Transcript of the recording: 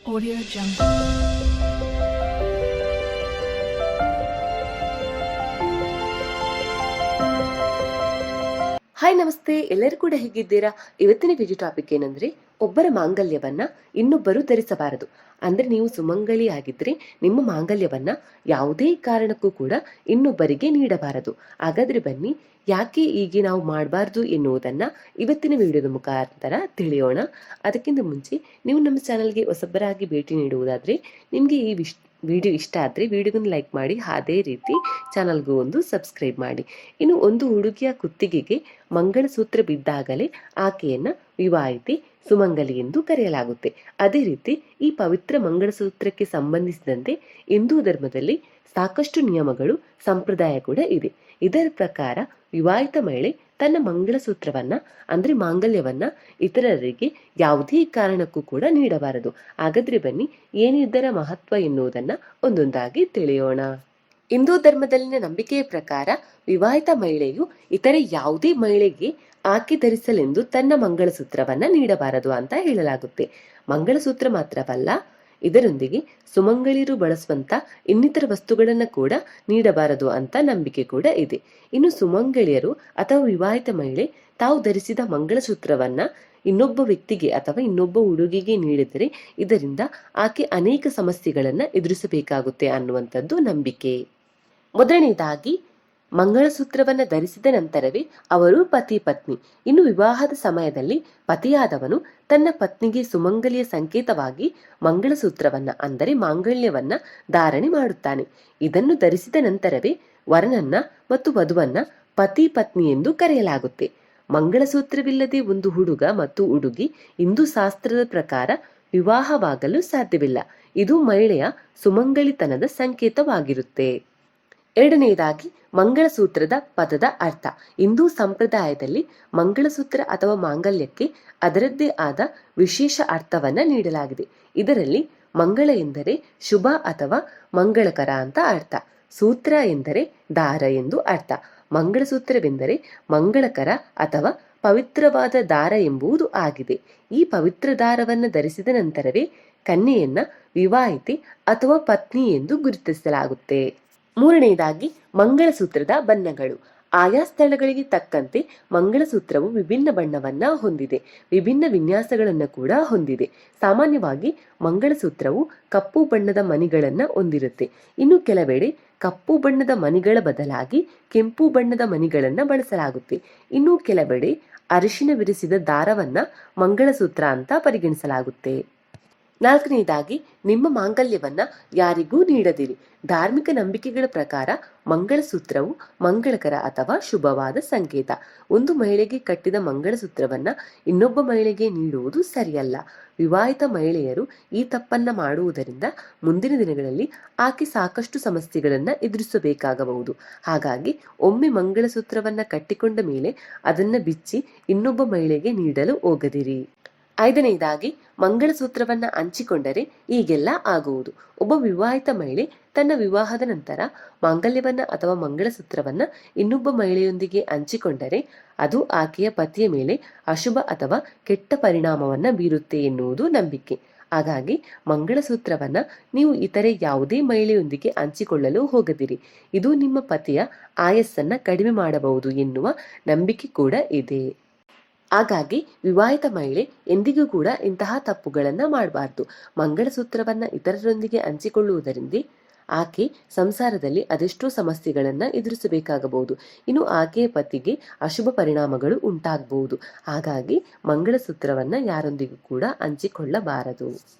Audio Jungle. Hi ನಮಸ್ತೆ ಎಲ್ಲರೂ ಕೂಡ ಹೇಗಿದ್ದೀರಾ ಇವತ್ತಿನ ವಿಡಿಯೋ ಟಾಪಿಕ್ ಏನಂದ್ರೆ ಒಬ್ಬರ ಮಾಂಗಲ್ಯವನ್ನ ಇನ್ನೊಬ್ಬರು ಧರಿಸಬಾರದು. ಅಂದ್ರೆ ನೀವು ಸುಮಂಗಲಿ ಆಗಿದ್ರೆ ನಿಮ್ಮ ಮಾಂಗಲ್ಯವನ್ನ ಯಾವುದೇ ಕಾರಣಕ್ಕೂ ಕೂಡ ಇನ್ನೊಬ್ಬರಿಗೆ ನೀಡಬಾರದು. ಹಾಗಾದ್ರೆ ಬನ್ನಿ, ಯಾಕೆ ಹೀಗೆ ನಾವು ಮಾಡಬಾರ್ದು ಎನ್ನುವುದನ್ನ ಇವತ್ತಿನ ವಿಡಿಯೋದ ಮುಖಾಂತರ ತಿಳಿಯೋಣ. ಅದಕ್ಕಿಂತ ಮುಂಚೆ ನೀವು ನಮ್ಮ ಚಾನಲ್ಗೆ ಹೊಸಬ್ಬರಾಗಿ ಭೇಟಿ ನೀಡುವುದಾದ್ರೆ ನಿಮಗೆ ಈ ವಿಶ್, ವಿಡಿಯೋ ಇಷ್ಟ ಆದರೆ ವಿಡಿಯೋಗೊಂದು ಲೈಕ್ ಮಾಡಿ, ಅದೇ ರೀತಿ ಚಾನಲ್ಗೂ ಒಂದು ಸಬ್ಸ್ಕ್ರೈಬ್ ಮಾಡಿ. ಇನ್ನು ಒಂದು ಹುಡುಗಿಯ ಕುತ್ತಿಗೆಗೆ ಮಂಗಳಸೂತ್ರ ಬಿದ್ದಾಗಲೇ ಆಕೆಯನ್ನ ವಿವಾಹಿತೆ ಸುಮಂಗಲಿ ಎಂದು ಕರೆಯಲಾಗುತ್ತೆ. ಅದೇ ರೀತಿ ಈ ಪವಿತ್ರ ಮಂಗಳಸೂತ್ರಕ್ಕೆ ಸಂಬಂಧಿಸಿದಂತೆ ಹಿಂದೂ ಧರ್ಮದಲ್ಲಿ ಸಾಕಷ್ಟು ನಿಯಮಗಳು, ಸಂಪ್ರದಾಯ ಕೂಡ ಇದೆ. ಇದರ ಪ್ರಕಾರ ವಿವಾಹಿತ ಮಹಿಳೆ ತನ್ನ ಮಂಗಳಸೂತ್ರವನ್ನ, ಅಂದ್ರೆ ಮಾಂಗಲ್ಯವನ್ನ ಇತರರಿಗೆ ಯಾವುದೇ ಕಾರಣಕ್ಕೂ ಕೂಡ ನೀಡಬಾರದು. ಹಾಗಾದ್ರೆ ಬನ್ನಿ ಏನಿದ್ದರ ಮಹತ್ವ ಎನ್ನುವುದನ್ನ ಒಂದೊಂದಾಗಿ ತಿಳಿಯೋಣ. ಹಿಂದೂ ಧರ್ಮದಲ್ಲಿನ ನಂಬಿಕೆಯ ಪ್ರಕಾರ ವಿವಾಹಿತ ಮಹಿಳೆಯು ಇತರೆ ಯಾವುದೇ ಮಹಿಳೆಗೆ ಆಕೆ ಧರಿಸಲೆಂದು ತನ್ನ ಮಂಗಳಸೂತ್ರವನ್ನ ನೀಡಬಾರದು ಅಂತ ಹೇಳಲಾಗುತ್ತೆ. ಮಂಗಳಸೂತ್ರ ಮಾತ್ರವಲ್ಲ, ಇದರೊಂದಿಗೆ ಸುಮಂಗಳಿರು ಬಳಸುವಂತ ಇನ್ನಿತರ ವಸ್ತುಗಳನ್ನ ಕೂಡ ನೀಡಬಾರದು ಅಂತ ನಂಬಿಕೆ ಕೂಡ ಇದೆ. ಇನ್ನು ಸುಮಂಗಳಿಯರು ಅಥವಾ ವಿವಾಹಿತ ಮಹಿಳೆ ತಾವು ಧರಿಸಿದ ಮಂಗಳಸೂತ್ರವನ್ನ ಇನ್ನೊಬ್ಬ ವ್ಯಕ್ತಿಗೆ ಅಥವಾ ಇನ್ನೊಬ್ಬ ಹುಡುಗಿಗೆ ನೀಡಿದರೆ ಇದರಿಂದ ಆಕೆ ಅನೇಕ ಸಮಸ್ಯೆಗಳನ್ನ ಎದುರಿಸಬೇಕಾಗುತ್ತೆ ಅನ್ನುವಂಥದ್ದು ನಂಬಿಕೆ. ಮೊದಲನೇದಾಗಿ ಮಂಗಳಸೂತ್ರವನ್ನ ಧರಿಸಿದ ನಂತರವೇ ಅವರು ಪತಿ ಪತ್ನಿ. ಇನ್ನು ವಿವಾಹದ ಸಮಯದಲ್ಲಿ ಪತಿಯಾದವನು ತನ್ನ ಪತ್ನಿಗೆ ಸುಮಂಗಲಿಯ ಸಂಕೇತವಾಗಿ ಮಂಗಳಸೂತ್ರವನ್ನ, ಅಂದರೆ ಮಾಂಗಲ್ಯವನ್ನ ಧಾರಣೆ ಮಾಡುತ್ತಾನೆ. ಇದನ್ನು ಧರಿಸಿದ ನಂತರವೇ ವರನನ್ನ ಮತ್ತು ವಧುವನ್ನ ಪತಿ ಪತ್ನಿ ಎಂದು ಕರೆಯಲಾಗುತ್ತೆ. ಮಂಗಳಸೂತ್ರವಿಲ್ಲದೆ ಒಂದು ಹುಡುಗ ಮತ್ತು ಹುಡುಗಿ ಹಿಂದೂ ಶಾಸ್ತ್ರದ ಪ್ರಕಾರ ವಿವಾಹವಾಗಲು ಸಾಧ್ಯವಿಲ್ಲ. ಇದು ಮಹಿಳೆಯ ಸುಮಂಗಳಿತನದ ಸಂಕೇತವಾಗಿರುತ್ತೆ. ಎರಡನೆಯದಾಗಿ ಮಂಗಳಸೂತ್ರದ ಪದದ ಅರ್ಥ. ಹಿಂದೂ ಸಂಪ್ರದಾಯದಲ್ಲಿ ಮಂಗಳಸೂತ್ರ ಅಥವಾ ಮಾಂಗಲ್ಯಕ್ಕೆ ಅದರದ್ದೇ ಆದ ವಿಶೇಷ ಅರ್ಥವನ್ನ ನೀಡಲಾಗಿದೆ. ಇದರಲ್ಲಿ ಮಂಗಳ ಎಂದರೆ ಶುಭ ಅಥವಾ ಮಂಗಳಕರ ಅಂತ ಅರ್ಥ. ಸೂತ್ರ ಎಂದರೆ ದಾರ ಎಂದು ಅರ್ಥ. ಮಂಗಳಸೂತ್ರವೆಂದರೆ ಮಂಗಳಕರ ಅಥವಾ ಪವಿತ್ರವಾದ ದಾರ ಎಂಬುದು ಆಗಿದೆ. ಈ ಪವಿತ್ರ ದಾರವನ್ನು ಧರಿಸಿದ ನಂತರವೇ ಕನ್ಯೆಯನ್ನ ವಿವಾಹಿತಿ ಅಥವಾ ಪತ್ನಿ ಎಂದು ಗುರುತಿಸಲಾಗುತ್ತೆ. ಮೂರನೆಯದಾಗಿ ಮಂಗಳಸೂತ್ರದ ಬಣ್ಣಗಳು. ಆಯಾ ಸ್ಥಳಗಳಿಗೆ ತಕ್ಕಂತೆ ಮಂಗಳಸೂತ್ರವು ವಿಭಿನ್ನ ಬಣ್ಣವನ್ನ ಹೊಂದಿದೆ. ವಿಭಿನ್ನ ವಿನ್ಯಾಸಗಳನ್ನ ಕೂಡ ಹೊಂದಿದೆ. ಸಾಮಾನ್ಯವಾಗಿ ಮಂಗಳಸೂತ್ರವು ಕಪ್ಪು ಬಣ್ಣದ ಮನಿಗಳನ್ನ ಹೊಂದಿರುತ್ತೆ. ಇನ್ನು ಕೆಲವೆಡೆ ಕಪ್ಪು ಬಣ್ಣದ ಮಣಿಗಳ ಬದಲಾಗಿ ಕೆಂಪು ಬಣ್ಣದ ಮನಿಗಳನ್ನ ಬಳಸಲಾಗುತ್ತೆ. ಇನ್ನು ಕೆಲವೆಡೆ ಅರಿಶಿನ ವಿರಿಸಿದ ದಾರವನ್ನ ಮಂಗಳಸೂತ್ರ ಅಂತ ಪರಿಗಣಿಸಲಾಗುತ್ತೆ. ನಾಲ್ಕನೆಯದಾಗಿ ನಿಮ್ಮ ಮಾಂಗಲ್ಯವನ್ನ ಯಾರಿಗೂ ನೀಡದಿರಿ. ಧಾರ್ಮಿಕ ನಂಬಿಕೆಗಳ ಪ್ರಕಾರ ಮಂಗಳಸೂತ್ರವು ಮಂಗಳಕರ ಅಥವಾ ಶುಭವಾದ ಸಂಕೇತ. ಒಂದು ಮಹಿಳೆಗೆ ಕಟ್ಟಿದ ಮಂಗಳಸೂತ್ರವನ್ನ ಇನ್ನೊಬ್ಬ ಮಹಿಳೆಗೆ ನೀಡುವುದು ಸರಿಯಲ್ಲ. ವಿವಾಹಿತ ಮಹಿಳೆಯರು ಈ ತಪ್ಪನ್ನ ಮಾಡುವುದರಿಂದ ಮುಂದಿನ ದಿನಗಳಲ್ಲಿ ಆಕೆ ಸಾಕಷ್ಟು ಸಮಸ್ಯೆಗಳನ್ನ ಎದುರಿಸಬೇಕಾಗಬಹುದು. ಹಾಗಾಗಿ ಒಮ್ಮೆ ಮಂಗಳಸೂತ್ರವನ್ನ ಕಟ್ಟಿಕೊಂಡ ಮೇಲೆ ಅದನ್ನ ಬಿಚ್ಚಿ ಇನ್ನೊಬ್ಬ ಮಹಿಳೆಗೆ ನೀಡಲು ಹೋಗದಿರಿ. ಐದನೆಯದಾಗಿ ಮಂಗಳಸೂತ್ರವನ್ನ ಹಂಚಿಕೊಂಡರೆ ಈಗೆಲ್ಲ ಆಗುವುದು. ಒಬ್ಬ ವಿವಾಹಿತ ಮಹಿಳೆ ತನ್ನ ವಿವಾಹದ ನಂತರ ಮಾಂಗಲ್ಯವನ್ನ ಅಥವಾ ಮಂಗಳಸೂತ್ರವನ್ನ ಇನ್ನೊಬ್ಬ ಮಹಿಳೆಯೊಂದಿಗೆ ಹಂಚಿಕೊಂಡರೆ ಅದು ಆಕೆಯ ಪತಿಯ ಮೇಲೆ ಅಶುಭ ಅಥವಾ ಕೆಟ್ಟ ಪರಿಣಾಮವನ್ನ ಬೀರುತ್ತೆ ಎನ್ನುವುದು ನಂಬಿಕೆ. ಹಾಗಾಗಿ ಮಂಗಳಸೂತ್ರವನ್ನ ನೀವು ಇತರೆ ಯಾವುದೇ ಮಹಿಳೆಯೊಂದಿಗೆ ಹಂಚಿಕೊಳ್ಳಲು ಹೋಗದಿರಿ. ಇದು ನಿಮ್ಮ ಪತಿಯ ಆಯಸ್ಸನ್ನ ಕಡಿಮೆ ಮಾಡಬಹುದು ಎನ್ನುವ ನಂಬಿಕೆ ಕೂಡ ಇದೆ. ಹಾಗಾಗಿ ವಿವಾಹಿತ ಮಹಿಳೆ ಎಂದಿಗೂ ಕೂಡ ಇಂತಹ ತಪ್ಪುಗಳನ್ನು ಮಾಡಬಾರ್ದು. ಮಂಗಳಸೂತ್ರವನ್ನು ಇತರರೊಂದಿಗೆ ಹಂಚಿಕೊಳ್ಳುವುದರಿಂದ ಆಕೆ ಸಂಸಾರದಲ್ಲಿ ಅದೆಷ್ಟೋ ಸಮಸ್ಯೆಗಳನ್ನು ಎದುರಿಸಬೇಕಾಗಬಹುದು. ಇನ್ನು ಆಕೆಯ ಪತಿಗೆ ಅಶುಭ ಪರಿಣಾಮಗಳು ಉಂಟಾಗಬಹುದು. ಹಾಗಾಗಿ ಮಂಗಳಸೂತ್ರವನ್ನು ಯಾರೊಂದಿಗೂ ಕೂಡ ಹಂಚಿಕೊಳ್ಳಬಾರದು.